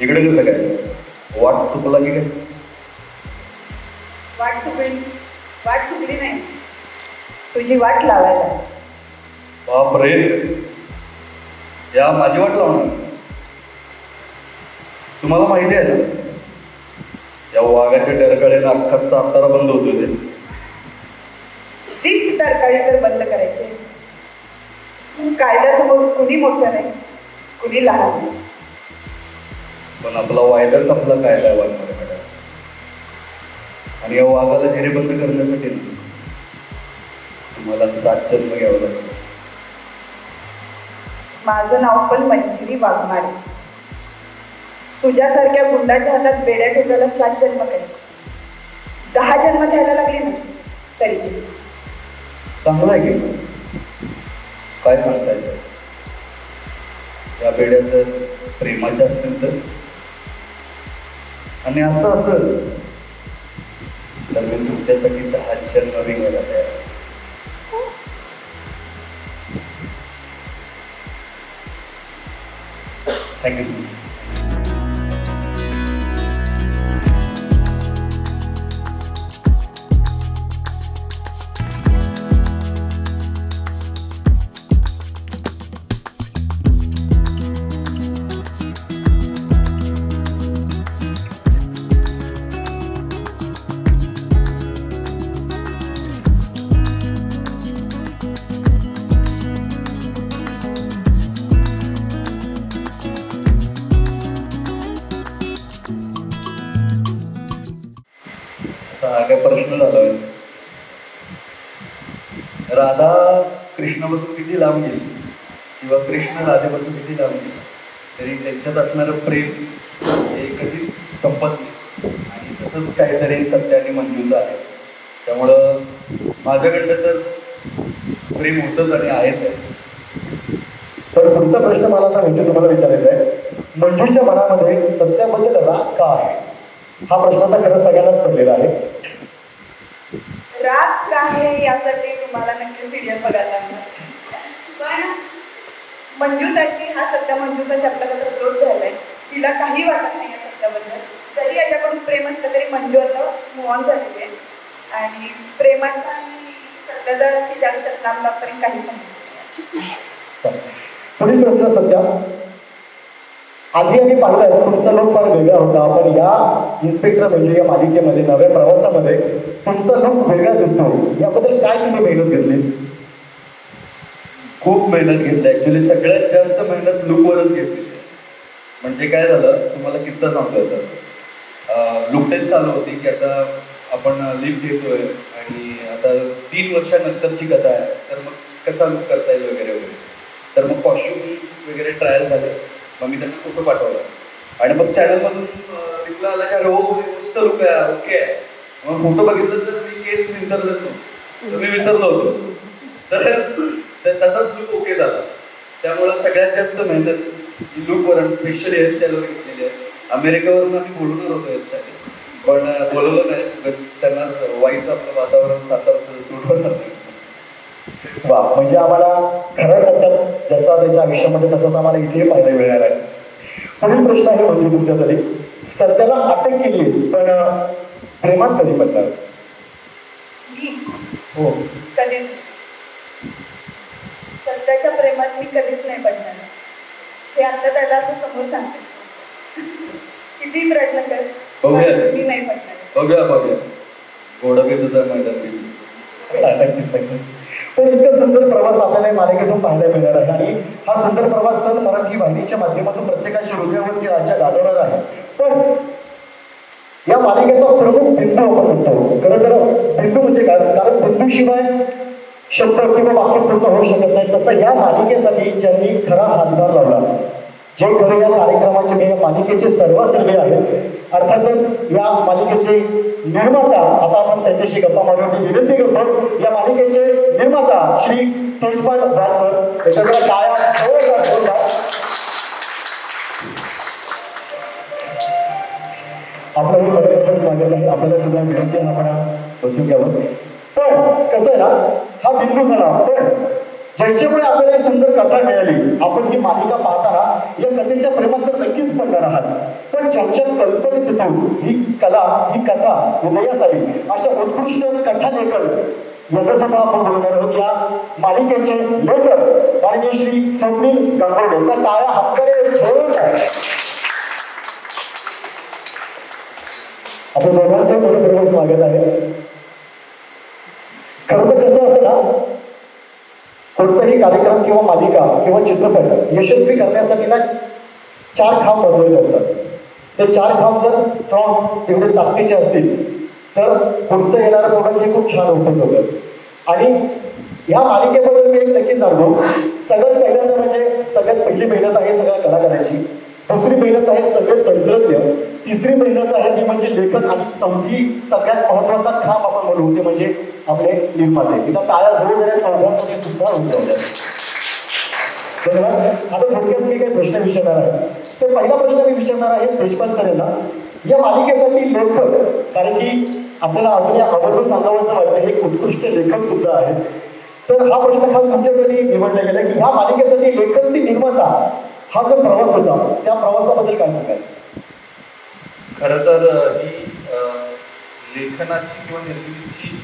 इकडे कसं काय वाट चुकला की काय? वाट चुकली. वाट चुकली नाही. तुझी वाट लावायला. बाप रे या माझी वाट लावणार. तुम्हाला माहिती आहे ना? या वाघाच्या डरकळेनं अख्खा सातारा बंद होतो ते. तीच डरकाळी सर बंद करायचे. कायद्यासमोर कुणी मोठं नाही. कुणी लहान नाही. पण आपला वायदाच आपला कायदा आहे वाघमाऱ्याकडे आणि या वाघाला बंद करण्यासाठी तुम्हाला सात जन्म घ्यावं लागेल माझं नाव पण मंजिरी वाघमारे. तुझ्यासारख्या गुंडाच्या हातात बेड्या ठेवायला सात जन्म काही दहा जन्म घ्यायला लागले ना तरी. चांगलं आहे काय सांगता येतं या बेड्या जर प्रेमाच्या असतील तर आणि असं असेल तर मी तुमच्यासाठी दहा जन्म विंगायला तयार थँक्यू काय प्रश्न झाला राधा कृष्णापासून किती लांब गेली? किंवा कृष्ण राधेपासून किती लांब गेली? तरी त्यांच्यात असणारं प्रेम हे कधीच संपत नाही. आणि तसंच काहीतरी सत्याने आणि मंजूचं आहे. त्यामुळं माझ्याकडनं तर प्रेम होतंच आणि आहेच आहे. तर पुढचा प्रश्न मला आता म्हणजे तुम्हाला विचारायचा आहे. मंजूच्या मनामध्ये सत्याबद्दल राग का आहे? हा प्रश्न आता खरं सगळ्यांनाच पडलेला आहे. राग काय यासाठी तुम्हाला नक्की सिरियल बघायला लागणार. पण मंजूसाठी हा सत्य मंजूचा चपलाचा क्रोध झालाय. तिला काही वाटत नाही या सत्याबद्दल. जरी याच्याकडून प्रेम असलं तरी मंजू आता मॉन झालेली आहे. आणि प्रेमाचा आणि सध्याचा तिच्या आयुष्यात लांब लांबपर्यंत काही सांगितलं नाही. पुढील प्रश्न सध्या. आधी आधी पाहिलं तुमचा लोक फार वेगळा होता. पण या इन्स्पेक्टर म्हणजे या मालिकेमध्ये नव्या प्रवासामध्ये तुमचा लुक वेगळा दिसतो याबद्दल काय तुम्ही मेहनत घेतली? खूप मेहनत घेतली. ऍक्च्युली सगळ्यात जास्त मेहनत लुकवरच घेतली. म्हणजे काय झालं तुम्हाला किस्सा सांगतो याचा लुक टेस्ट चालू होती की आता आपण लिफ्ट घेतोय आणि आता तीन वर्षानंतरची कथा आहे. तर मग कसा लुक करता येईल वगैरे वगैरे. तर मग कॉस्ट्युम वगैरे ट्रायल झाले. मग मी त्यांना फोटो पाठवला. आणि मग चॅनलमधून रिप्लाय आला की हो मस्त रुपया आहे ओके आहे. मग फोटो बघितलं तर मी केस विसरलो नव्हतं. मी विसरलो होतो. तर तसाच लुक ओके झाला. त्यामुळं सगळ्यात जास्त मेहनत लुकवर आणि स्पेशल हेअरस्टाईलवर घेतलेली आहे. अमेरिकेवरून आम्ही बोलवणार होतो हेअरस्टाईल पण बोलवलं नाही. त्यांना वाईटचं आपलं वातावरण सातारचं सूट नाही वा म्हणजे आम्हाला खरं सत्यात जसा त्याच्या आयुष्यामध्ये तसंच आम्हाला इथे पाहायला मिळणार आहे. पुढील प्रश्न आहे म्हणजे तुमच्यासाठी सत्याला अटक केलीच पण प्रेमात कधी पडणार? मी. हो. कधीच. नाही. सत्याच्या प्रेमात मी कधीच नाही पडणार. हे आता त्याला असं समोर सांगते. किती प्रयत्न कर मी नाही पडणार. बघूया बघूया. घोडं बी तुझं मैदान तर इतका सुंदर प्रवास आपल्याला या मालिकेतून पाहायला मिळणार आहे. आणि हा सुंदर प्रवास सण मराठी वाहिनीच्या माध्यमातून प्रत्येकाच्या हृदयावरती राज्य गाजवणार आहे. पण या मालिकेचा प्रमुख बिंदू आपण म्हणतो. खरं तर बिंदू म्हणजे काय? कारण बिंदूशिवाय शब्द किंवा वाक्य पूर्ण होऊ शकत नाही. तसं या मालिकेसाठी ज्यांनी खरा हातभार लावला जे खरं या कार्यक्रमाचे मी या मालिकेचे सर्व सर्वे आहेत अर्थातच या मालिकेचे निर्माता आता आपण त्यांच्याशी गप्पा मारण्याची विनंती करतो या मालिकेचे निर्माता श्री तेजपाल राज सर त्याच्याकडे टाळ्या आपलं हे मनापासून स्वागत आहे आपल्याला सुद्धा विनंती आहे आपण बसून घ्यावं. पण कसं आहे ना हा बिंदू झाला पण ज्यांच्यामुळे आपल्याला ही सुंदर कथा मिळाली आपण ही मालिका पाहताना या कथेच्या प्रेमात तर नक्कीच पडणार आहात पण ज्यांच्या कल्पनेतून ही कला ही कथा हृदयास आली अशा उत्कृष्ट कथा लेखक यांचा सुद्धा आपण बोलणार आहोत. या मालिकेचे लेखक माननीय श्री स्वप्नील गंगोडे तर टाळ्या हातकडे झोडून आहे आपण दोघांचं स्वागत आहे. खरं तर कसं असतं ना कोणताही कार्यक्रम किंवा मालिका किंवा चित्रपट यशस्वी करण्यासाठी ना चार खांब बनवले असतात ते चार खांब जर स्ट्रॉंग तेवढे ताकदीचे असतील तर पुढचं येणारं प्रोडक्ट हे खूप छान होतं होतं. आणि ह्या मालिकेबद्दल मी एक नक्की जाणलो सगळ्यात पहिल्यांदा म्हणजे सगळ्यात पहिली मेहनत आहे सगळ्या कलाकाराची. दुसरी मेहनत आहे सगळे तंत्रज्ञ. तिसरी मेहनत आहे ती म्हणजे लेखन आणि चौथी सगळ्यात महत्त्वाचा खांब आपण म्हणू ते म्हणजे आपले निर्माते इथं टाळ्या जोड देण्या चौघांसाठी सुद्धा होऊन धन्यवाद आता थोडक्यात मी काही प्रश्न विचारणार आहे. तर पहिला प्रश्न मी विचारणार आहे देशपाल सरेला या मालिकेसाठी लेखक कारण की आपल्याला अजून अगोदर सांगावंसं सांगावं असं वाटतं हे उत्कृष्ट लेखक सुद्धा आहेत. तर हा प्रश्न खास तुमच्यासाठी निवडला गेला की ह्या मालिकेसाठी लेखक ती निर्माता हा जो प्रवास होता त्या प्रवासाबद्दल काय सांगाल? खरं तर ही लेखनाची किंवा निर्मितीची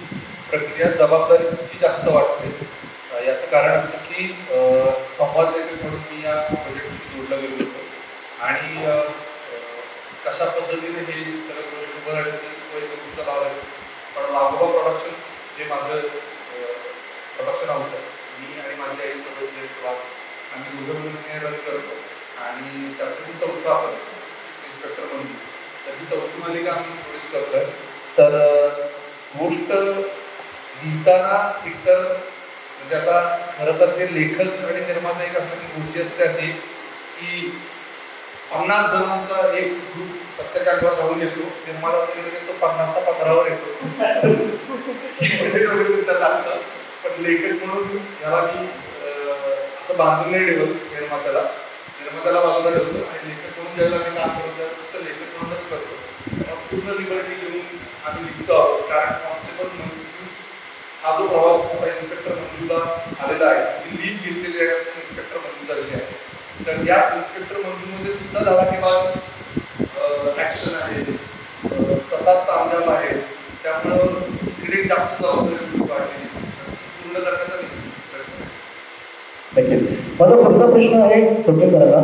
प्रक्रिया जबाबदारीची जास्त वाटते याचं कारण असं की संवाद लेखक म्हणून मी या प्रोजेक्टशी जोडलं गेलो होतो. आणि कशा पद्धतीने हे सगळं प्रोजेक्ट उभं किंवा गोष्ट लावायचं पण लागोबा प्रोडक्शन्स जे माझं प्रोडक्शन हाऊस आहे मी आणि माझी आई सोबत जे आम्ही दोघं मिळून रन करतो. आणि त्याचं मी चौथं आपण इन्स्पेक्टर म्हणून. तर ही चौथी मालिका आम्ही प्रोड्यूस करतोय? तर लिहिताना एकतर म्हणजे आता खरं तर ते लेखक आणि निर्माता एक असं गोष्टी असते अशी की पन्नास जणांचा एक ग्रुप सत्याच्या अंगावर राहून येतो. निर्माता असं गेलं की तो पन्नासचा पत्रावर येतो. ही बजेट वगैरे दिसायला लागतं. पण लेखक म्हणून याला मी असं बांधून नाही ठेवत निर्मात्याला. निर्मात्याला बाजूला ठेवतो आणि लेखक म्हणून ज्यावेळेला आम्ही काम करतो फक्त लेखक म्हणूनच करतो. पूर्ण लिबर्टी घेऊन आम्ही लिहितो आहोत. कारण कॉन्स्टेबल म्हणून हा जो प्रवास इन्स्पेक्टर मंजूला आलेला आहे जी लीड घेतलेली आहे इन्स्पेक्टर मंजू झालेली आहे. तर या इन्स्पेक्टर मंजूमध्ये सुद्धा धडाकेबाज ॲक्शन आहे तसाच तांदळ आहे. त्यामुळं इकडे जास्त जबाबदारी आहे. पूर्ण करण्याचा माझा पुढचा प्रश्न आहे सगळे सरांना.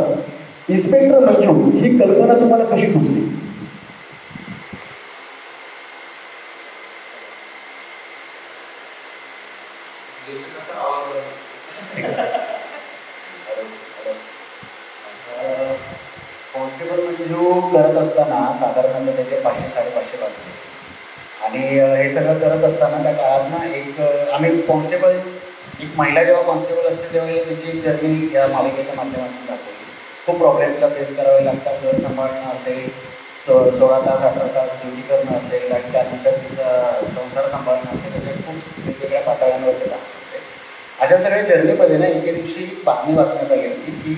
इन्स्पेक्टर मंजू ही कल्पना तुम्हाला कशी सुचली लेखकाचा आवाज बदल. कॉन्स्टेबल मंजू करत असताना साधारणतः त्याचे पाचशे साडेपाचशे लागले आणि अ, हे सगळं करत असताना त्या काळात ना एक आम्ही कॉन्स्टेबल एक महिला जेव्हा कॉन्स्टेबल असते तेव्हा तिची जर्नी या मालिकेच्या माध्यमातून दाखवली. खूप प्रॉब्लेमला फेस करावे लागतात घर सांभाळणं असेल सो सोळा तास अठरा तास ड्युटी करणं असेल आणि त्यानंतर तिचा संसार सांभाळणं असेल त्याच्या खूप वेगवेगळ्या पातळ्यांवर ते दाखवते. अशा सगळ्या जर्नीमध्ये ना एके दिवशी बातमी वाचण्यात आली होती की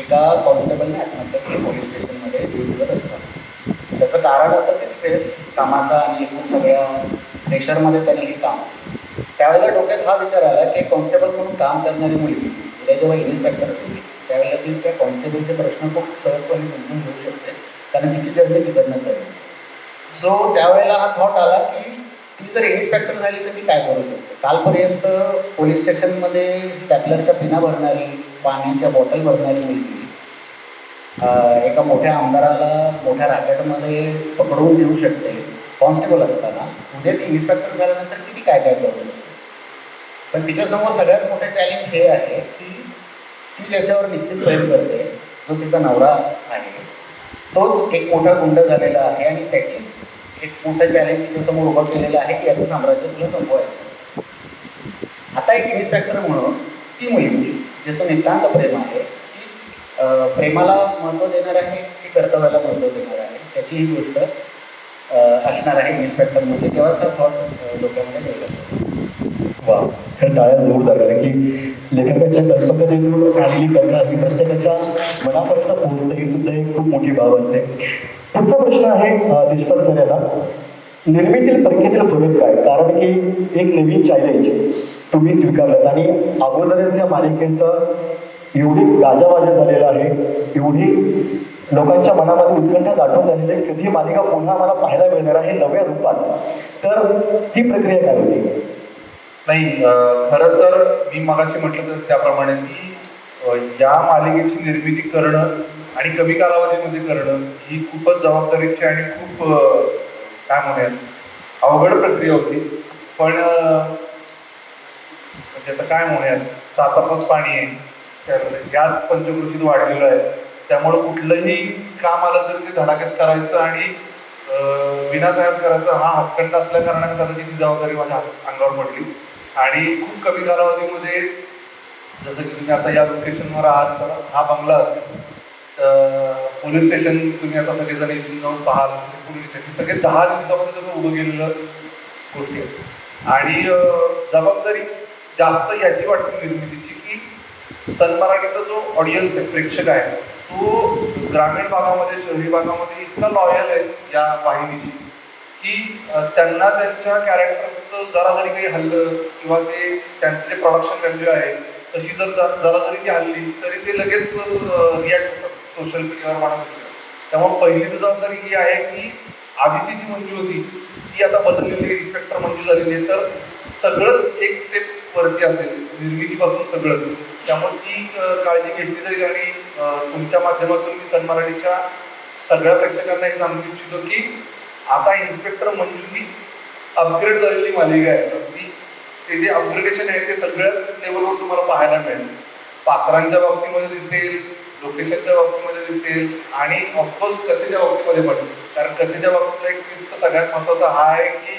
एका कॉन्स्टेबलने आत्महत्या केली पोलीस स्टेशनमध्ये ड्युटीवर कारण होतं की स्ट्रेस कामाचा आणि एकूण सगळ्या प्रेशरमध्ये त्यांनी हे काम. त्यावेळेला डोक्यात हा विचार आला की कॉन्स्टेबल म्हणून काम करणारी मुलगी उद्या जेव्हा इन्स्पेक्टर होती त्यावेळेला ती त्या कॉन्स्टेबलचे प्रश्न खूप सहजपणे समजून घेऊ शकते. कारण तिची जर्नी तिकडनंच आहे. सो त्यावेळेला हा थॉट आला की ती जर इन्स्पेक्टर झाली तर ती काय करू शकते? कालपर्यंत पोलीस स्टेशनमध्ये स्टॅपलरच्या पिना भरणारी पाण्याच्या बॉटल भरणारी मुलगी एका मोठ्या आमदाराला मोठ्या रॅकेटमध्ये पकडवून देऊ शकते. कॉन्स्टेबल असताना. उद्या ती इन्स्ट्रक्टर झाल्यानंतर किती काय काय प्रॉब्लेम शकते पण तिच्यासमोर सगळ्यात मोठं चॅलेंज हे आहे की ती ज्याच्यावर निश्चित प्रेम करते. जो तिचा नवरा आहे. तोच एक मोठा गुंड झालेला आहे आणि त्याचीच एक मोठं चॅलेंज तिच्यासमोर उभं केलेलं आहे की याचं साम्राज्य तुला संपवायचं आता एक इन्स्ट्रक्टर म्हणून ती मुलगी ज्याचं नितांत प्रेम आहे प्रेमाला महत्त्व देणार आहे की कर्तव्याला महत्त्व देणार आहे? त्याचीही गोष्ट असणार आहे इन्स्पेक्टरमध्ये म्हणजे तेव्हाच हा थॉट डोक्यामध्ये वा हे टाळ्या जोरदार कारण की लेखकाच्या कल्पकतेतून आलेली कथा ही प्रत्येकाच्या मनापर्यंत पोहोचते ही सुद्धा एक खूप मोठी बाब असते. पुढचा प्रश्न आहे देशपाल सर याला निर्मितील प्रक्रियेतील फरक काय? कारण की एक नवीन चॅलेंज तुम्ही स्वीकारलं आणि अगोदरच या मालिकेचं एवढी गाजावाजा झालेला आहे एवढी लोकांच्या मनामध्ये उत्कंठा दाटून झालेली आहे कधी ही मालिका पुन्हा मला पाहायला मिळणार आहे नव्या रूपात? तर ती प्रक्रिया काय होती? नाही अं, खरं तर मी मगाशी म्हटलं तर त्याप्रमाणे की या मालिकेची निर्मिती करणं आणि कमी कालावधीमध्ये करणं ही खूपच जबाबदारीची आणि खूप काय म्हणूया अवघड प्रक्रिया होती. पण म्हणजे आता काय म्हणूयात सातारात पाणी आहे. याच पंचकृषीत वाढलेलं आहे. त्यामुळं कुठलंही काम आलं तर ते धडाक्यात करायचं आणि विनासायास करायचं हा हातखंड असल्या कारणाने कदाचित ती जबाबदारी माझ्या हात- अंगावर पडली. आणि खूप कमी कालावधीमध्ये जसं की तुम्ही आता या लोकेशनवर आहात तर हा बंगला असेल पोलीस स्टेशन तुम्ही आता सगळेजण इथून जाऊन पाहाल म्हणजे पोलीस स्टेशन सगळे दहा दिवसामध्ये सगळं उभं गेलेलं गोष्टी आणि जबाबदारी जास्त याची वाटते निर्मितीची. सन मराठीचा जो ऑडियन्स आहे प्रेक्षक आहे तो ग्रामीण भागामध्ये शहरी भागामध्ये इतका लॉयल आहे या वाहिनीशी की त्यांना त्यांच्या कॅरेक्टर्सचं जरा जरी काही हल्लं किंवा ते त्यांचं जे प्रोडक्शन व्हॅल्यू आहे तशी जर जरा जरी ती हल्ली तरी ते लगेच रिॲक्ट होतात सोशल मीडियावर म्हणा त्यामुळे पहिली तर जबाबदारी ही आहे की आधीची जी मंजूर होती ती आता बदललेली इन्स्पेक्टर मंजूर झालेली आहे. तर सगळंच एक स्टेप वरती असेल निर्मितीपासून सगळंच त्यामुळे ती काळजी घेतली जाईल आणि तुमच्या माध्यमातून मी सन मराठीच्या सगळ्या प्रेक्षकांना हे सांगू इच्छितो की आता इन्स्पेक्टर मंजू ही अपग्रेड झालेली मालिका आहे. अगदी ते जे अपग्रेडेशन आहे ते सगळ्याच लेवलवर तुम्हाला पाहायला मिळेल. पात्रांच्या बाबतीमध्ये दिसेल लोकेशनच्या बाबतीमध्ये दिसेल आणि ऑफकोर्स कथेच्या बाबतीमध्ये पण. कारण कथेच्या बाबतीतला एक किस्त तर सगळ्यात महत्त्वाचा हा आहे की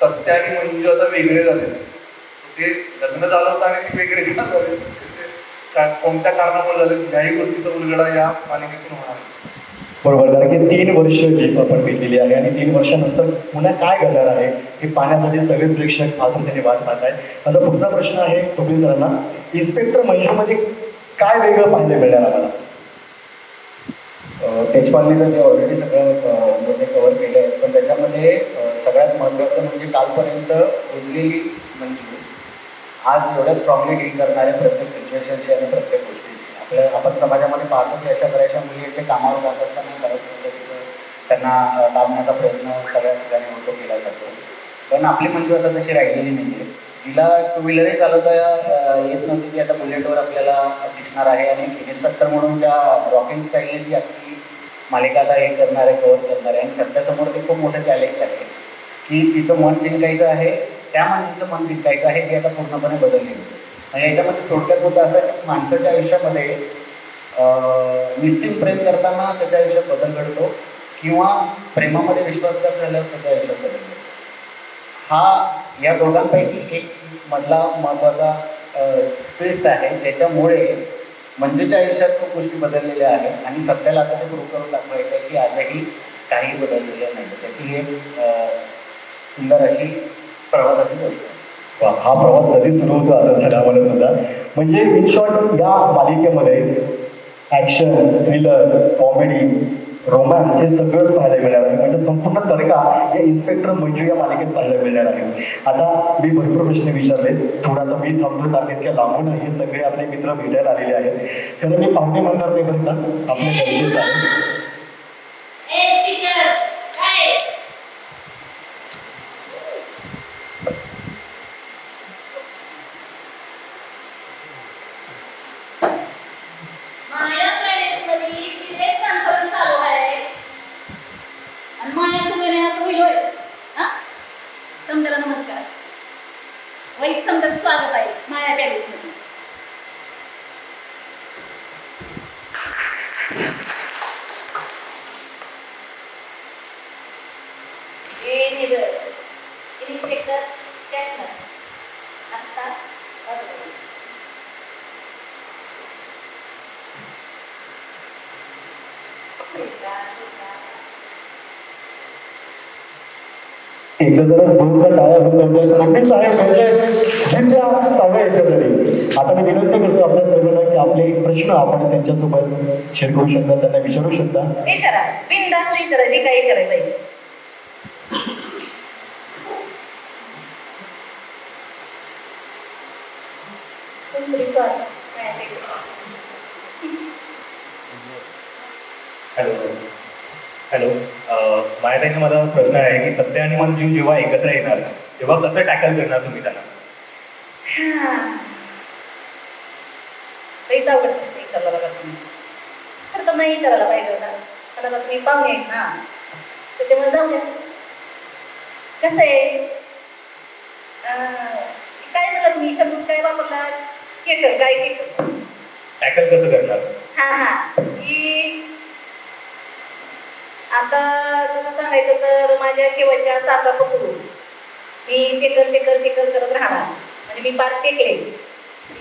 सत्य आणि मंजू आता वेगळे झाले ते लग्न झालं होतं आणि ते वेगळे झाले का- कोणत्या कारणामुळे झाले ह्याही गोष्टीचा उलगडा या मालिकेतून होणार. बरोबर कारण की तीन वर्ष जी आपण घेतलेली आहे आणि तीन वर्षानंतर पुन्हा काय घडणार आहे हे पाहण्यासाठी सगळे प्रेक्षक आतुरतेने वाट पाहत आहेत. माझा पुढचा प्रश्न आहे सुप्रीम सरांना इन्स्पेक्टर मंजूमध्ये काय वेगळं पाहायला मिळणार आम्हाला? तेजपालने तर ते ऑलरेडी सगळं मुद्दे कव्हर केले आहेत पण त्याच्यामध्ये सगळ्यात महत्त्वाचं म्हणजे कालपर्यंत रुजलेली मंजू आज एवढ्या स्ट्रॉंगली डील करणारे प्रत्येक सिच्युएशनशी आणि प्रत्येक गोष्टीशी. आपल्या आपण समाजामध्ये पाहतो की अशा बऱ्याचशा मुली याच्या कामावर जात असताना बऱ्याच पद्धतीचं त्यांना लावण्याचा प्रयत्न सगळ्या ठिकाणी होतो केला जातो. पण आपली मंजू आता तशी राहिलेली नाही आहे तिला टू व्हीलरही चालवता येत नव्हती. ती आता बुलेटवर आपल्याला दिसणार आहे आणि इन्स्ट्रक्टर म्हणून ज्या रॉकिंग स्टाईलने ती आपली मालिका आता हे करणार आहे कव्हर करणार आहे. आणि सध्यासमोर ते खूप मोठं चॅलेंज आहे. की तिचं मन जिंकायचं आहे त्या माणसाचं मन विकायचं आहे हे आता पूर्णपणे बदललेलं आणि याच्यामध्ये थोडक्यात होतं असं की माणसाच्या आयुष्यामध्ये निश्चित प्रेम करताना त्याच्या आयुष्यात बदल घडतो किंवा प्रेमामध्ये विश्वासघात झाल्यावर त्याच्या आयुष्यात बदल घडतो. हा या दोघांपैकी एक मधला महत्त्वाचा ट्विस्ट आहे ज्याच्यामुळे मंजूच्या आयुष्यात खूप गोष्टी बदललेल्या आहेत आणि सध्याला आता ते प्रूव्ह करून दाखवायचं आहे की आजही काही बदललेलं नाही. त्याची हे सुंदर अशी प्रवासाची वा, हा प्रवास कधी सुरू होतो असं झालं सुद्धा. म्हणजे इन शॉर्ट या मालिकेमध्ये ॲक्शन थ्रिलर कॉमेडी रोमॅन्स हे सगळंच पाहायला मिळणार आहे. म्हणजे संपूर्ण तडका या इन्स्पेक्टर मंजू या मालिकेत पाहायला मिळणार आहे. आता मी भरपूर प्रश्न विचारले. थोडासा मी थांबलो तर इतक्या लांबून हे सगळे आपले मित्र भेटायला आलेले आहेत. त्याला मी पाहुणे म्हणणार नाही म्हणतात आपले गरजेचं आहे ए स्पीकर काय माया प्लॅनेट्समध्ये विदेश कॉन्फरन्स चालू आहे आणि माया सुगणे असं होईल होय हा समजायला नमस्कार वाईट समजायचं स्वागत आहे माया पॅलेसमध्ये ए निबळ इन्स्पेक्टर कॅशनर आत्ता वाजवलं. जरा टाळ्या होत आहे म्हणजे आता मी विनंती करतो आपल्या सर्वांना की आपले प्रश्न आपण त्यांच्यासोबत शेअर करू शकता त्यांना विचारू शकता. विचारा. बिंदास विचारा. जे काही विचारायचं काय ते. हॅलो माझ्या माझा प्रश्न आहे की सत्य आणि मंजू जेव्हा एकत्र येणार तेव्हा कसं टॅकल करणार तुम्ही त्यांना? हा. लईच अवघड प्रश्न विचारला बघा तुम्ही. खरं तर नाही विचारायला पाहिजे होता. पण आता तुम्ही पाहुणे आहेत ना त्याच्यामुळे जाऊ द्या. कसं आहे? काय म्हणलं तुम्ही? शब्द काय वापरला? केकर काय केकर टॅकल कसं करणार? हा हा. आता कसं सांगायचं तर माझ्या शेवटच्या सासा पकडून मी टेकल टेकल टेकल करत राहणार. म्हणजे मी पार टेकले.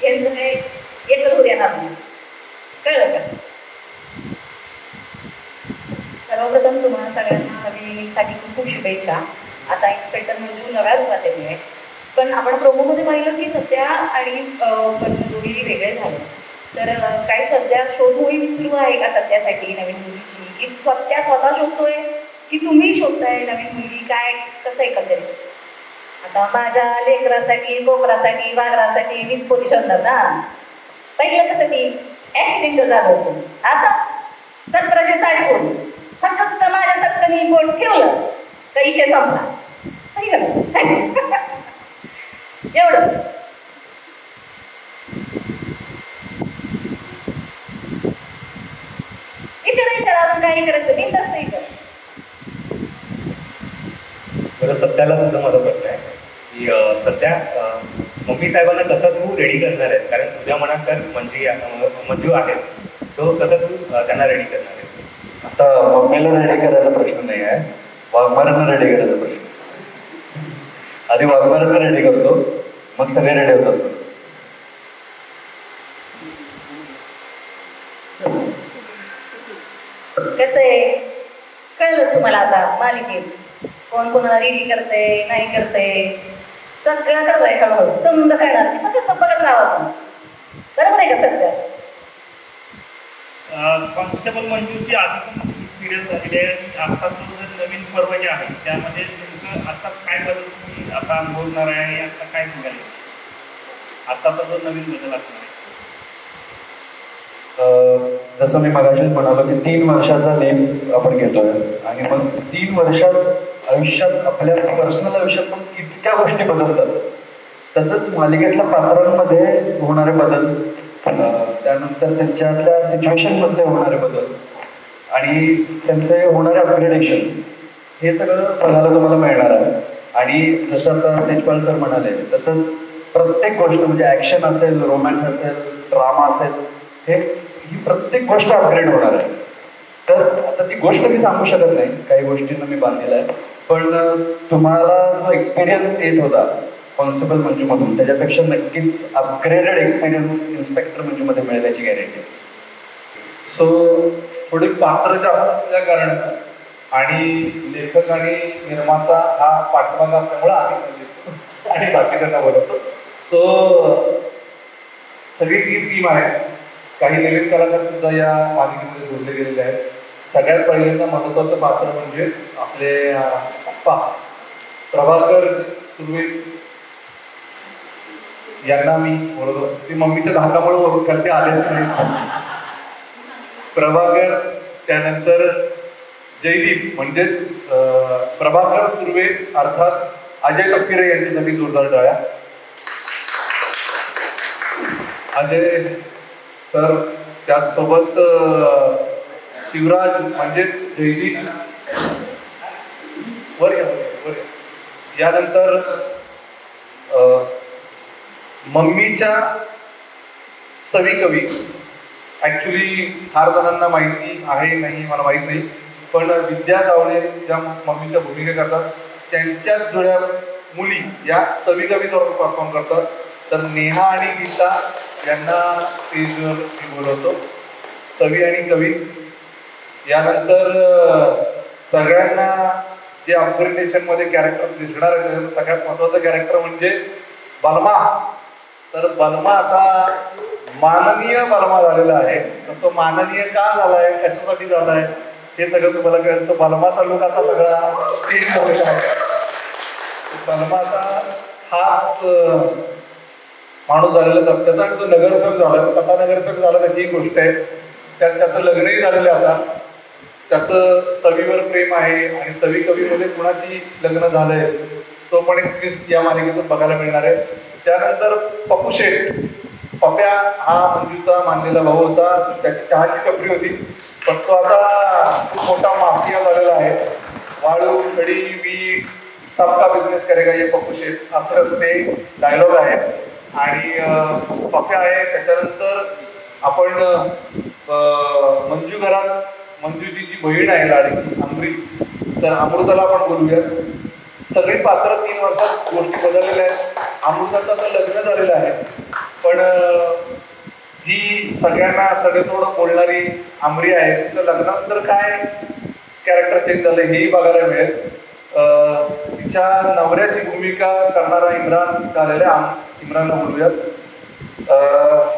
यांचं काय एकल होऊ देणार नाही. कळलं का? सर्वप्रथम तुम्हाला सगळ्यांना नवीनसाठी खूप खूप शुभेच्छा. आता इन्स्पेक्टर मंजू नव्या रूपात येते आहे. पण आपण प्रोमोमध्ये पाहिलं की सध्या आणि अं, दोघेही वेगळे झाले. तर काही सध्या शोध मोहीम सुरू आहे का सध्यासाठी नवीन मुलीची की सध्या स्वतः शोधतोय की तुम्ही शोधताय नवीन मुलगी काय कसं एकंदरीत? आता माझ्या लेकरासाठी कोपरासाठी वाघरासाठी वीज पोली शोधणार ना. पहिलं कसं की ऍक्सिडेंट झालं होतं. आता सतराशे साठ कोण फक्त माझ्या सत्तरनी बोट ठेवलं. तर इशे संपला एवढंच विचारा काय विचारायचं बिंदास्त विचार बरं सत्याला सुद्धा माझा प्रश्न आहे की सध्या मम्मी साहेबांना कसं तू रेडी करणार आहे कारण तुझ्या मनात तर मंजी मंजू आहे सो कसं तू त्यांना रेडी करणार आहे आता मम्मीला रेडी करायचा प्रश्न नाही आहे. वाघमारांना रेडी करायचा प्रश्न. आधी वाघमारांना रेडी करतो मग सगळे रेडी होतात. कसं आहे? कळलंच तुम्हाला आता मालिकेत. कोण कोणाला रेडी करते नाही करते सगळं करतोय हळूहळू समजा कळणार. ती फक्त बघत राहा आपण? बरोबर आहे का सध्या कॉन्स्टेबल मंजूची आधी पण सिरियल झालेली आहे. आणि आता जो नवीन पर्व जे आहे. त्यामध्ये तुमचं आता काय बदल तुम्ही आता अनुभवणार आहे? आता काय बघायला आताचा जो नवीन बदल असणार आहे. जसं मी मगाशीच म्हणालो की तीन वर्षाचा नेम आपण घेतोय. आणि मग तीन वर्षात आयुष्यात आपल्या पर्सनल आयुष्यात पण इतक्या गोष्टी बदलतात? तसंच मालिकेतल्या पात्रांमध्ये होणारे बदल त्यानंतर त्यांच्यातल्या सिच्युएशनमध्ये होणारे बदल आणि त्यांचे होणारे अपग्रेडेशन हे सगळं बघायला तुम्हाला मिळणार आहे. आणि जसं आता तेजपाल सर म्हणाले तसंच प्रत्येक गोष्ट म्हणजे ॲक्शन असेल रोमॅन्स असेल ड्रामा असेल हे ही प्रत्येक गोष्ट अपग्रेड होणार आहे. तर आता ती गोष्ट मी सांगू शकत नाही काही गोष्टींना मी बांधलेलं आहे. पण तुम्हाला जो एक्सपिरियन्स येत होता कॉन्स्टेबल मंजूमधून त्याच्यापेक्षा नक्कीच अपग्रेडेड एक्सपिरियन्स इन्स्पेक्टर मंजूमध्ये मिळेल याची गॅरंटी सो थोडी पात्र जास्त असल्या कारण आणि लेखक आणि निर्माता हा पाठमागा असल्यामुळे आम्ही म्हणजे आणि बाकी त्यांना बाकीच्यांना बोलवतो. सो सगळी तीच टीम आहे. काही नवीन कलाकार सुद्धा या मालिकेमध्ये जोडले गेलेले आहेत. सगळ्यात पहिल्यांदा महत्वाचं पात्र म्हणजे आपले अप्पा प्रभाकर सुर्वे यांना मी बोलवतो ते मम्मीच्या धाकामुळे वरून खाली आलेच नाही. प्रभाकर त्यानंतर जयदीप म्हणजेच प्रभाकर सुर्वे अर्थात अजय तपकिरे यांच्यासाठी जोरदार टाळ्या. अजय सर त्याचसोबत शिवराज म्हणजेच जयदीप. वर यानंतर मम्मीच्या सवी कवी. ॲक्च्युली फार जणांना माहिती आहे नाही मला माहीत नाही. पण विद्या जावळे ज्या मम्मीच्या भूमिका करतात त्यांच्याच जुळ्या मुली या सवी कवीचा परफॉर्म करतात. तर नेहा आणि गीता यांना स्टेजवर मी बोलवतो. सवी आणि कवी यानंतर सगळ्यांना जे अपग्रेडेशनमध्ये कॅरेक्टर दिसणार आहे सगळ्यात महत्त्वाचं कॅरेक्टर म्हणजे बलमा. तर बलमा आता माननीय बलमा झालेला आहे. तर तो माननीय का झालाय कशासाठी झालाय हे सगळं तुम्हाला कळेल. तो बलमाचा लोक आता सगळा स्टेज झालेला आहे. बलमाचा खास माणूस झालेला त्याचा आणि तो नगरसेवक झाला. कसा नगरसेवक झाला त्याची एक गोष्ट आहे. त्यात त्याचं लग्नही झालेलं आहे आता. त्याचं सवीवर प्रेम आहे आणि सवी कवीमध्ये कुणाची लग्न झालंय तो पण एक ट्विस्ट या मालिकेतून बघायला मिळणार आहे. त्यानंतर पप्पू शेठ. पप्या हा मंजूचा मानलेला भाऊ होता. त्याची चहाची टपरी होती. पण तो आता खूप मोठा माफिया झालेला आहे. वाळू कडी वीट सबका बिझनेस करेगा ये पप्पू शेठ. असं ते डायलॉग आहे. आणि पफ्या आहे त्याच्यानंतर आपण मंजू घरात मंजूची जी बहीण आहे लाडकी अमृत तर अमृताला आपण बोलूया. सगळी पात्र तीन वर्षात गोष्टी बदललेल्या आहेत. अमृताचं तर लग्न झालेलं आहे. पण जी सगळ्यांना सडेतोड बोलणारी आमरी आहे तिचं लग्नानंतर काय कॅरेक्टर चेंज झालं हेही बघायला मिळेल. तिच्या नवऱ्याची भूमिका करणारा इम्रान झालेला आम- इम्रानला बोलूयात.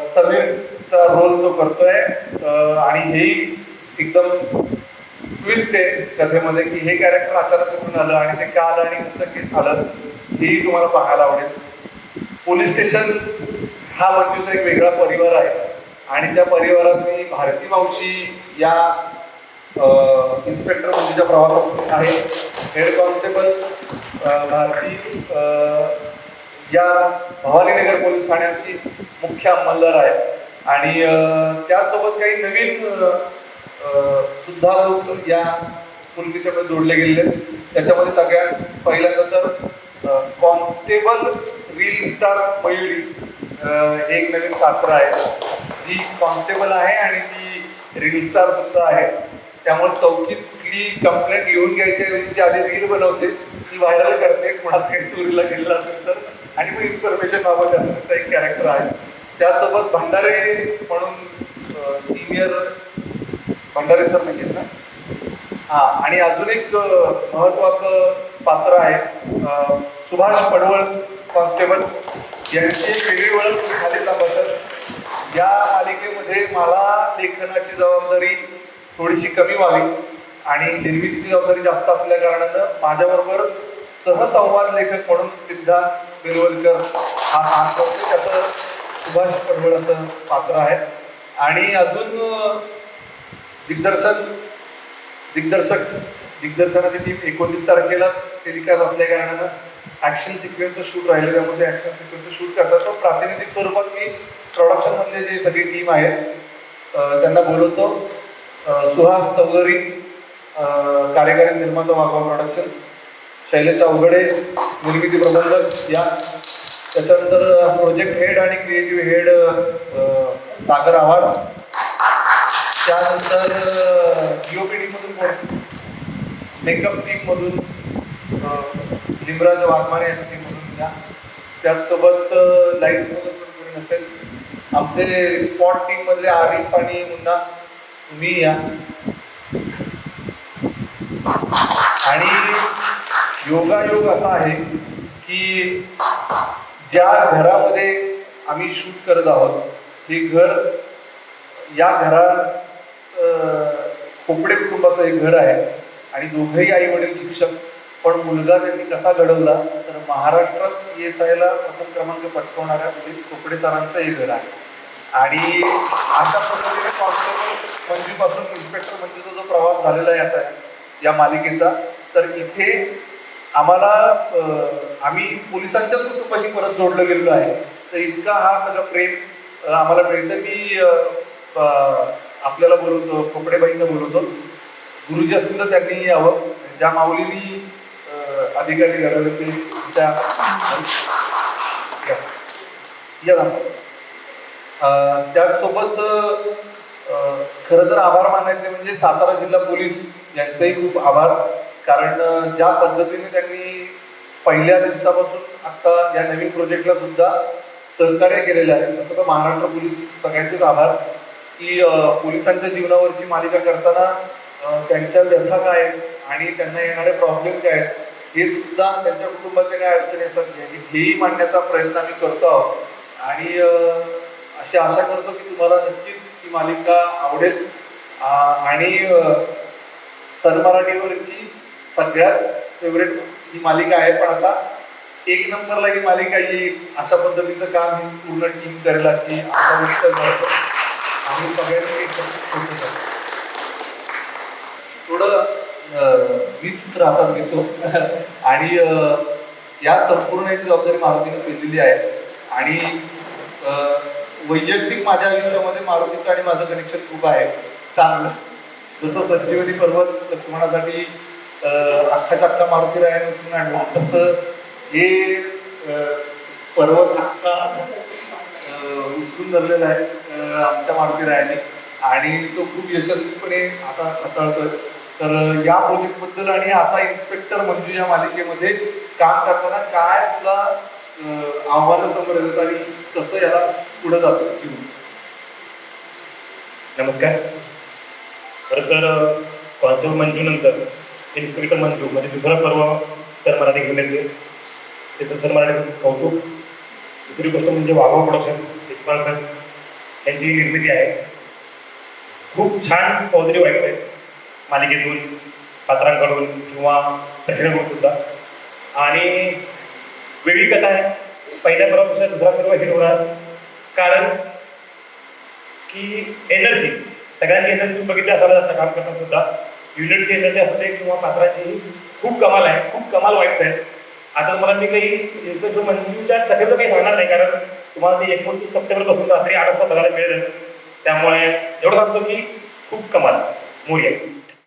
समीरचा रोल तो करतोय. आणि हेही एकदम ट्विस्ट आहे कथेमध्ये की हे कॅरेक्टर अचानक कुठून आलं आणि ते का आलं आणि कसं आलं हेही तुम्हाला पाहायला आवडेल. पोलीस स्टेशन हा म्हणजे एक वेगळा परिवार आहे. आणि त्या परिवारात मी भारती मावशी या इन्स्पेक्टर मंजूच्या प्रवासात आहे हेड कॉन्स्टेबल भारती या भवानीनगर पोलीस ठाण्याची मुख्य अंमलदार आहे. आणि त्यासोबत काही नवीन सुद्धा लोक या मुलगीच्यामध्ये जोडले गेलेले त्याच्यामध्ये सगळ्यात पहिल्यांदा तर कॉन्स्टेबल रील स्टार मयुरी एक नवीन पात्र आहे. जी कॉन्स्टेबल आहे आणि ती रील स्टार सुद्धा आहे. त्यामुळे चौकीत कुठली कंप्लेंट लिहून घ्यायची ऐवजी म्हणजे आधी रील बनवते ती व्हायरल करते कुणाचं काही चोरीला गेलेलं असेल तर. आणि मग इन्फॉर्मेशन बाबत असं एक कॅरेक्टर आहे. त्यासोबत भंडारे म्हणून सिनियर भंडारे सर म्हणजे ना? हां आणि अजून एक महत्त्वाचं पात्र आहे सुभाष पडवळ कॉन्स्टेबल यांची एक वेगळी ओळख झाली त्याबद्दल या मालिकेमध्ये मला लेखनाची जबाबदारी थोडीशी कमी व्हावी. आणि निर्मितीची जबाबदारी जास्त असल्या कारणानं माझ्याबरोबर सहसंवाद लेखक म्हणून सिद्धार्थ बिरवलकर हा काम करतो. त्याचं सुभाष पडवळ असं पात्र आहे आणि अजून दिग्दर्शन दिग्दर्शक दिग्दर्शनाची टीम एकोणतीस तारखेलाच टेलिकास्ट असल्या कारणानं ॲक्शन सिक्वेन्सचं शूट राहिले. त्यामुळे ते ॲक्शन सिक्वेन्सचं शूट करतात. तो प्रातिनिधिक स्वरूपात मी प्रोडक्शनमधले जे सगळी टीम आहे त्यांना बोलवतो. सुहास चौधरी कार्यकारी निर्माता वाघवा प्रोडक्शन शैलेश अवघडे निर्मिती प्रबंधक या. त्याच्यानंतर प्रोजेक्ट हेड आणि क्रिएटिव्ह हेड सागर आव्हाड. त्यानंतर जीओपी टीम कोण? मेकअप टीममधून लिमराज वाघमारे यांच्या टीममधून घ्या या. त्याचसोबत लाईट्समधून पण कोणी नसेल आमचे स्पॉट टीममधले आरिफ आणि मुन्ना. तुम्ही या. आणि योगायोग असा आहे की ज्या घरामध्ये आम्ही शूट करत आहोत हे घर या घरात खोपडे कुटुंबाचं एक घर आहे आणि दोघंही आई वडील शिक्षक. पण मुलगा त्यांनी कसा घडवला तर महाराष्ट्रात एस आयला प्रथम क्रमांक पटकवणाऱ्या उदित खोपडे सरांचं हे घर आहे. आणि अशा पद्धतीने कॉन्स्टेबल मंजूपासून इन्स्पेक्टर मंजूचा जो प्रवास झालेला आहे आता या मालिकेचा तर इथे आम्हाला आम्ही पोलिसांच्याच कुटुंबाशी परत जोडलं गेलेलो आहे. तर इतका हा सगळं प्रेम आम्हाला मिळतं. मी आपल्याला बोलवतो खोपडेबाईंना बोलवतो. गुरुजी असतील तर त्यांनी यावं. ज्या माऊलीनी अधिकारी घडवले ते त्या या. त्यासोबत त्याचसोबत खरं तर आभार मानायचे म्हणजे सातारा जिल्हा पोलीस यांचाही खूप आभार. कारण ज्या पद्धतीने त्यांनी पहिल्या दिवसापासून आता या नवीन प्रोजेक्टला सुद्धा सहकार्य केलेलं आहे तसं तर महाराष्ट्र पोलीस सगळ्यांचेच आभार. की पोलिसांच्या जीवनावरची मालिका करताना त्यांच्या व्यथा काय आहेत आणि त्यांना येणारे प्रॉब्लेम काय आहेत हे सुद्धा त्यांच्या कुटुंबाच्या काय अडचणी असतात हेही मांडण्याचा प्रयत्न आम्ही करतो आहोत. आणि अशी आशा करतो की तुम्हाला नक्कीच ही मालिका आवडेल. आणि सन मराठीवरची सगळ्यात फेवरेट ही मालिका आहे. पण आता एक नंबरला ही मालिका येईल अशा पद्धतीचं काम ही पूर्ण टीम करेल अशी आशा व्यक्त करतो. आम्ही सगळ्यांनी थोडं मी सूत्र हातात घेतो. आणि या संपूर्ण याची जबाबदारी मारुतीने पेललेली आहे. आणि वैयक्तिक माझ्या आयुष्यामध्ये मारुतीचं आणि माझं कनेक्शन खूप आहे. चांगलं. जसं संजीवनी पर्वत लक्ष्मणासाठी अं, अख्खाच्या मारुती रायाने उचलून आणला. तसं हे पर्वत अख्खा उचलून धरलेला आहे आमच्या मारुती रायाने. आणि तो खूप यशस्वीपणे आता हाताळतोय. तर या प्रोजेक्टबद्दल आणि आता इन्स्पेक्टर मंजू या मालिकेमध्ये काम करताना काय तुला आव्हानासमोर येतात आणि कसं याला पुढे जातो घेऊन नमस्कार. खरं तर कॉन्स्टेबल मंजू नंतर इन्स्पेक्टर मंजू म्हणजे दुसरा पर्व सर मराठी घेऊन येते त्याचं सर मराठी कौतुक. दुसरी गोष्ट म्हणजे वाघवा प्रोडक्शन यशपाल सर. यांची निर्मिती आहे. खूप छान पॉझिटिव्ह वाईब्स मालिकेतून पात्रांकडून किंवा प्रेक्षकांकडून सुद्धा आणि वेगळी कथा आहे. पहिल्या पर्वापेक्षा दुसरा पर्व हिट होणार. कारण की एनर्जी सगळ्यांची एनर्जी तुम्ही बघितली असायला जातं काम करताना सुद्धा. युनिटची एनर्जी असते किंवा पात्राची खूप कमाल आहे. खूप कमाल वाईट्स आहेत. आता तुम्हाला मी काही मंजूच्या कथेचं काही सांगणार नाही. कारण तुम्हाला ते एकोणतीस सप्टेंबरपासून रात्री आठ वाजता बघायला मिळेल. त्यामुळे एवढं सांगतो की खूप कमाल मोरी आहे.